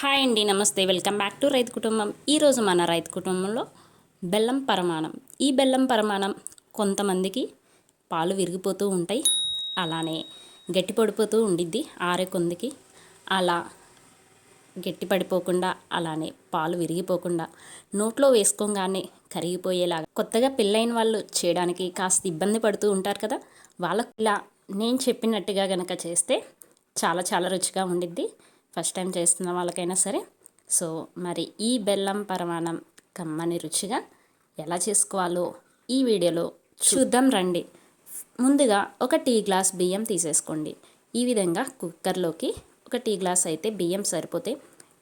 Hi అండి నమస్తే. Welcome back to రైతు కుటుంబం. ఈరోజు మన రైతు కుటుంబంలో బెల్లం పరమాణం. ఈ బెల్లం పరమాణం కొంతమందికి పాలు విరిగిపోతూ ఉంటాయి. అలానే గట్టి పడిపోతూ ఉండిద్ది ఆరే కొందికి. అలా గట్టి పడిపోకుండా అలానే పాలు విరిగిపోకుండా నోట్లో వేసుకోగానే కరిగిపోయేలాగా కొత్తగా పెళ్ళైన వాళ్ళు చేయడానికి కాస్త ఇబ్బంది పడుతూ ఉంటారు కదా. వాళ్ళకి ఇలా నేను చెప్పినట్టుగా గనక చేస్తే చాలా చాలా రుచిగా ఉండిద్ది. ఫస్ట్ టైం చేస్తున్న వాళ్ళకైనా సరే. సో మరి ఈ బెల్లం పరమాణం కమ్మని రుచిగా ఎలా చేసుకోవాలో ఈ వీడియోలో చూద్దాం రండి. ముందుగా ఒక టీ గ్లాస్ బియ్యం తీసేసుకోండి. ఈ విధంగా కుక్కర్లోకి ఒక టీ గ్లాస్ అయితే బియ్యం సరిపోతే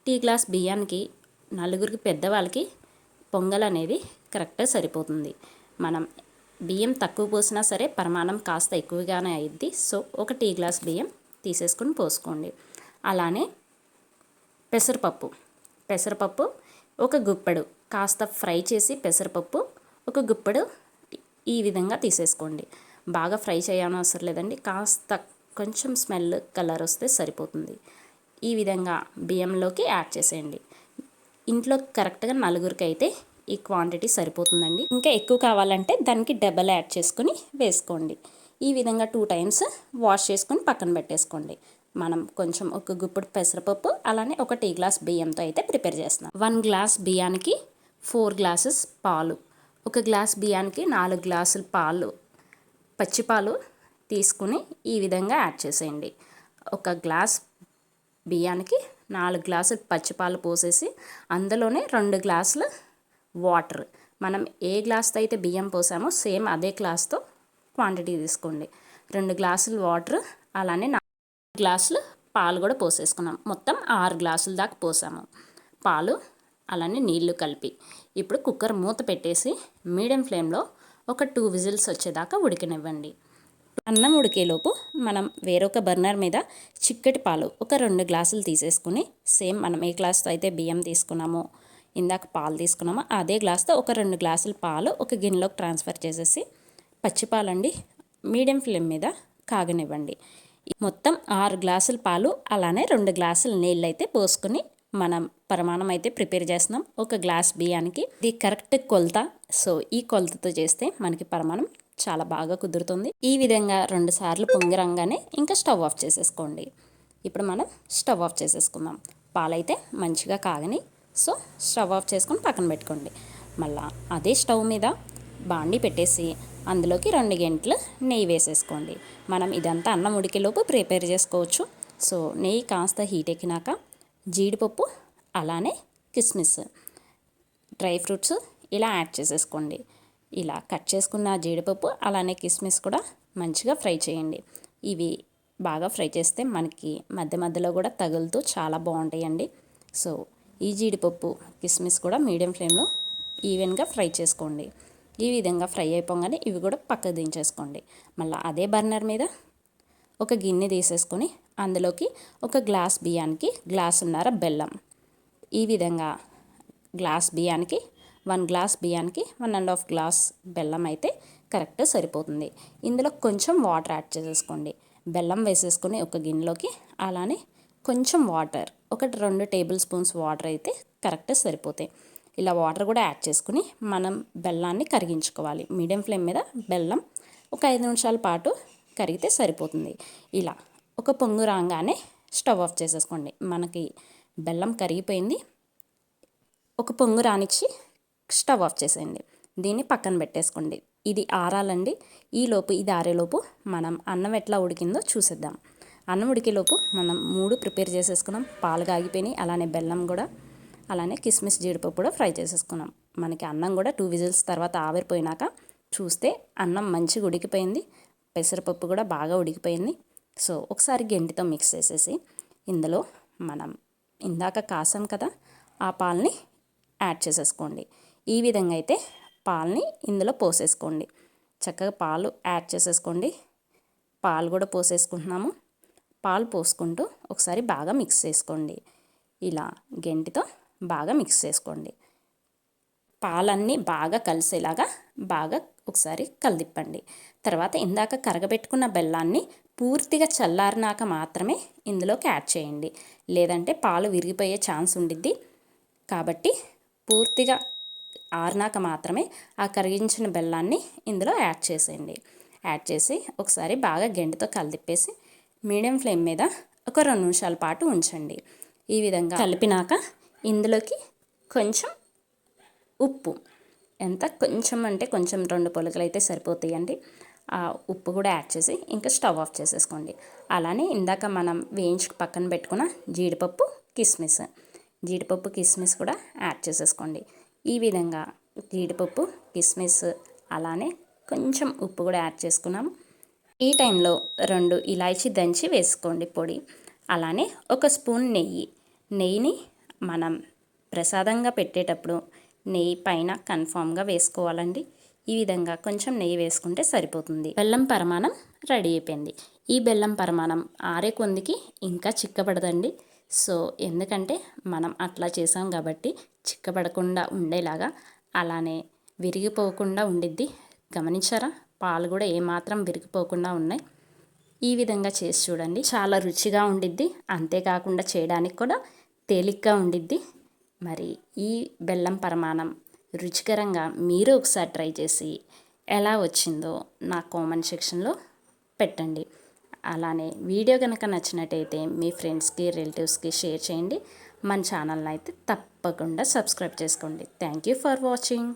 టీ గ్లాస్ బియ్యానికి నలుగురికి పెద్దవాళ్ళకి పొంగల్ అనేది కరెక్ట్గా సరిపోతుంది. మనం బియ్యం తక్కువ పోసినా సరే పరిమాణం కాస్త ఎక్కువగానే అయ్యిద్ది సో ఒక టీ గ్లాస్ బియ్యం తీసేసుకొని పోసుకోండి. అలానే పెసరపప్పు. పెసరపప్పు ఒక గుప్పెడు. కాస్త ఫ్రై చేసి పెసరపప్పు ఒక గుప్పెడు ఈ విధంగా తీసేసుకోండి. బాగా ఫ్రై చేయనవసరం లేదండి. కాస్త కొంచెం స్మెల్ కలర్ వస్తే సరిపోతుంది. ఈ విధంగా బియ్యంలోకి యాడ్ చేసేయండి. ఇంట్లో కరెక్ట్గా నలుగురికి అయితే ఈ క్వాంటిటీ సరిపోతుందండి. ఇంకా ఎక్కువ కావాలంటే దానికి డబల్ యాడ్ చేసుకుని వేసుకోండి. ఈ విధంగా టూ టైమ్స్ వాష్ చేసుకొని పక్కన పెట్టేసుకోండి. మనం కొంచెం ఒక గుప్పుడు పెసరపప్పు అలానే ఒక టీ గ్లాస్ బియ్యంతో అయితే ప్రిపేర్ చేస్తున్నాం. వన్ గ్లాస్ బియ్యానికి ఫోర్ గ్లాసెస్ పాలు. ఒక గ్లాస్ బియ్యానికి నాలుగు గ్లాసులు పాలు. పచ్చిపాలు తీసుకుని ఈ విధంగా యాడ్ చేసేయండి. ఒక గ్లాస్ బియ్యానికి నాలుగు గ్లాసులు పచ్చిపాలు పోసేసి అందులోనే రెండు గ్లాసులు వాటర్ మనం ఏ గ్లాస్తో అయితే బియ్యం పోసామో సేమ్ అదే గ్లాస్తో క్వాంటిటీ తీసుకోండి. రెండు గ్లాసులు వాటర్ అలానే నాలుగు గ్లాసులు పాలు కూడా పోసేసుకున్నాం. మొత్తం ఆరు గ్లాసుల దాకా పోసాము. పాలు అలానే నీళ్ళు కలిపి. ఇప్పుడు కుక్కర్ మూత పెట్టేసి మీడియం ఫ్లేమ్లో ఒక టూ విజిల్స్ వచ్చేదాకా ఉడికినివ్వండి. అన్నం ఉడికేలోపు మనం వేరొక బర్నర్ మీద చిక్కటి పాలు ఒక రెండు గ్లాసులు తీసేసుకుని సేమ్ మనం ఏ గ్లాస్తో అయితే బియ్యం తీసుకున్నామో ఇందాక పాలు తీసుకున్నామో అదే గ్లాస్తో ఒక రెండు గ్లాసుల పాలు ఒక గిన్నెలోకి ట్రాన్స్ఫర్ చేసేసి పచ్చిపాలండి మీడియం ఫ్లేమ్ మీద కాగనివ్వండి. మొత్తం ఆరు గ్లాసుల పాలు అలానే రెండు గ్లాసుల నీళ్ళు అయితే పోసుకొని మనం పరిమాణం అయితే ప్రిపేర్ చేస్తున్నాం. ఒక గ్లాస్ బియ్యానికి. ఇది కరెక్ట్ కొలత. సో ఈ కొలతతో చేస్తే మనకి పరిమాణం చాలా బాగా కుదురుతుంది. ఈ విధంగా రెండు సార్లు పొంగిరంగానే ఇంకా స్టవ్ ఆఫ్ చేసేసుకోండి. ఇప్పుడు మనం స్టవ్ ఆఫ్ చేసేసుకుందాం. పాలైతే మంచిగా కాగని. సో స్టవ్ ఆఫ్ చేసుకొని పక్కన పెట్టుకోండి. మళ్ళీ అదే స్టవ్ మీద బాండి పెట్టేసి అందులోకి రెండు గంటలు నెయ్యి వేసేసుకోండి. మనం ఇదంతా అన్నం ఉడికేలోపు ప్రిపేర్ చేసుకోవచ్చు. సో నెయ్యి కాస్త హీట్ ఎక్కినాక జీడిపప్పు అలానే కిస్మిస్ డ్రై ఫ్రూట్స్ ఇలా యాడ్ చేసేసుకోండి. ఇలా కట్ చేసుకున్న జీడిపప్పు అలానే కిస్మిస్ కూడా మంచిగా ఫ్రై చేయండి. ఇవి బాగా ఫ్రై చేస్తే మనకి మధ్య మధ్యలో కూడా తగులుతూ చాలా బాగుంటాయండి. సో ఈ జీడిపప్పు కిస్మిస్ కూడా మీడియం ఫ్లేమ్లో ఈవెన్గా ఫ్రై చేసుకోండి. ఈ విధంగా ఫ్రై అయిపోగానే ఇవి కూడా పక్కకు దించేసుకోండి. మళ్ళీ అదే బర్నర్ మీద ఒక గిన్నె తీసేసుకొని అందులోకి ఒక గ్లాస్ బియ్యానికి గ్లాసున్నర బెల్లం. ఈ విధంగా గ్లాస్ బియ్యానికి వన్ గ్లాస్ బియ్యానికి వన్ అండ్ హాఫ్ గ్లాస్ బెల్లం అయితే కరెక్ట్ సరిపోతుంది. ఇందులో కొంచెం వాటర్ యాడ్ చేసేసుకోండి. బెల్లం వేసేసుకొని ఒక గిన్నెలోకి అలానే కొంచెం వాటర్ ఒకటి రెండు టేబుల్ స్పూన్స్ వాటర్ అయితే కరెక్ట్ సరిపోతాయి. ఇలా వాటర్ కూడా యాడ్ చేసుకుని మనం బెల్లాన్ని కరిగించుకోవాలి. మీడియం ఫ్లేమ్ మీద బెల్లం ఒక ఐదు నిమిషాల పాటు కరిగితే సరిపోతుంది. ఇలా ఒక పొంగు రాగానే స్టవ్ ఆఫ్ చేసేసుకోండి. మనకి బెల్లం కరిగిపోయింది. ఒక పొంగు రానిచ్చి స్టవ్ ఆఫ్ చేసేయండి. దీన్ని పక్కన పెట్టేసుకోండి. ఇది ఆరాలండి. ఈలోపు ఇది ఆరేలోపు మనం అన్నం ఎట్లా ఉడికిందో చూసేద్దాం. అన్నం ఉడికేలోపు మనం మూడు ప్రిపేర్ చేసేసుకున్నాం. పాలు కాగిపోయినాయి. అలానే బెల్లం కూడా అలానే కిస్మిస్ జీడిపప్పు కూడా ఫ్రై చేసేసుకున్నాం. మనకి అన్నం కూడా టూ విజిల్స్ తర్వాత ఆవిరిపోయినాక చూస్తే అన్నం మంచిగా ఉడికిపోయింది. పెసరపప్పు కూడా బాగా ఉడికిపోయింది. సో ఒకసారి గెంటితో మిక్స్ చేసేసి ఇందులో మనం ఇందాక కాసాం కదా ఆ పాలని యాడ్ చేసేసుకోండి. ఈ విధంగా అయితే పాలని ఇందులో పోసేసుకోండి. చక్కగా పాలు యాడ్ చేసేసుకోండి. పాలు కూడా పోసేసుకుంటున్నాము. పాలు పోసుకుంటూ ఒకసారి బాగా మిక్స్ చేసుకోండి. ఇలా గెంటితో బాగా మిక్స్ చేసుకోండి. పాలన్నీ బాగా కలిసేలాగా బాగా ఒకసారి కలిదిప్పండి. తర్వాత ఇందాక కరగబెట్టుకున్న బెల్లాన్ని పూర్తిగా చల్లారినాక మాత్రమే ఇందులోకి యాడ్ చేయండి. లేదంటే పాలు విరిగిపోయే ఛాన్స్ ఉండిద్ది. కాబట్టి పూర్తిగా ఆరినాక మాత్రమే ఆ కరిగించిన బెల్లాన్ని ఇందులో యాడ్ చేసేయండి. యాడ్ చేసి ఒకసారి బాగా గెంటితో కలిదిప్పేసి మీడియం ఫ్లేమ్ మీద ఒక రెండు నిమిషాల పాటు ఉంచండి. ఈ విధంగా కలిపినాక ఇందులోకి కొంచెం ఉప్పు. ఎంత? కొంచెం అంటే కొంచెం రెండు పొలకలు అయితే సరిపోతాయండి. ఆ ఉప్పు కూడా యాడ్ చేసి ఇంకా స్టవ్ ఆఫ్ చేసేసుకోండి. అలానే ఇందాక మనం వేయించి పక్కన పెట్టుకున్న జీడిపప్పు కిస్మిస్. జీడిపప్పు కిస్మిస్ కూడా యాడ్ చేసేసుకోండి. ఈ విధంగా జీడిపప్పు కిస్మిస్ అలానే కొంచెం ఉప్పు కూడా యాడ్ చేసుకున్నాము. ఈ టైంలో రెండు ఇలాచీ దంచి వేసుకోండి పొడి. అలానే ఒక స్పూన్ నెయ్యి. నెయ్యిని మనం ప్రసాదంగా పెట్టేటప్పుడు నెయ్యి పైన కన్ఫామ్గా వేసుకోవాలండి. ఈ విధంగా కొంచెం నెయ్యి వేసుకుంటే సరిపోతుంది. బెల్లం పరమాణం రెడీ అయిపోయింది. ఈ బెల్లం పరమాణం ఆరే కొందికి ఇంకా చిక్కబడదండి. సో ఎందుకంటే మనం అట్లా చేసాం కాబట్టి చిక్కబడకుండా ఉండేలాగా అలానే విరిగిపోకుండా ఉండిద్ది. గమనించారా? పాలు కూడా ఏమాత్రం విరిగిపోకుండా ఉన్నాయి. ఈ విధంగా చేసి చూడండి. చాలా రుచిగా ఉండిద్ది. అంతేకాకుండా చేయడానికి కూడా తేలిగ్గా ఉండిద్ది. మరి ఈ బెల్లం పరమాణం రుచికరంగా మీరు ఒకసారి ట్రై చేసి ఎలా వచ్చిందో నా కామెంట్ సెక్షన్లో పెట్టండి. అలానే వీడియో కనుక నచ్చినట్టయితే మీ ఫ్రెండ్స్కి రిలేటివ్స్కి షేర్ చేయండి. మన ఛానల్ని అయితే తప్పకుండా సబ్స్క్రైబ్ చేసుకోండి. Thank you for watching.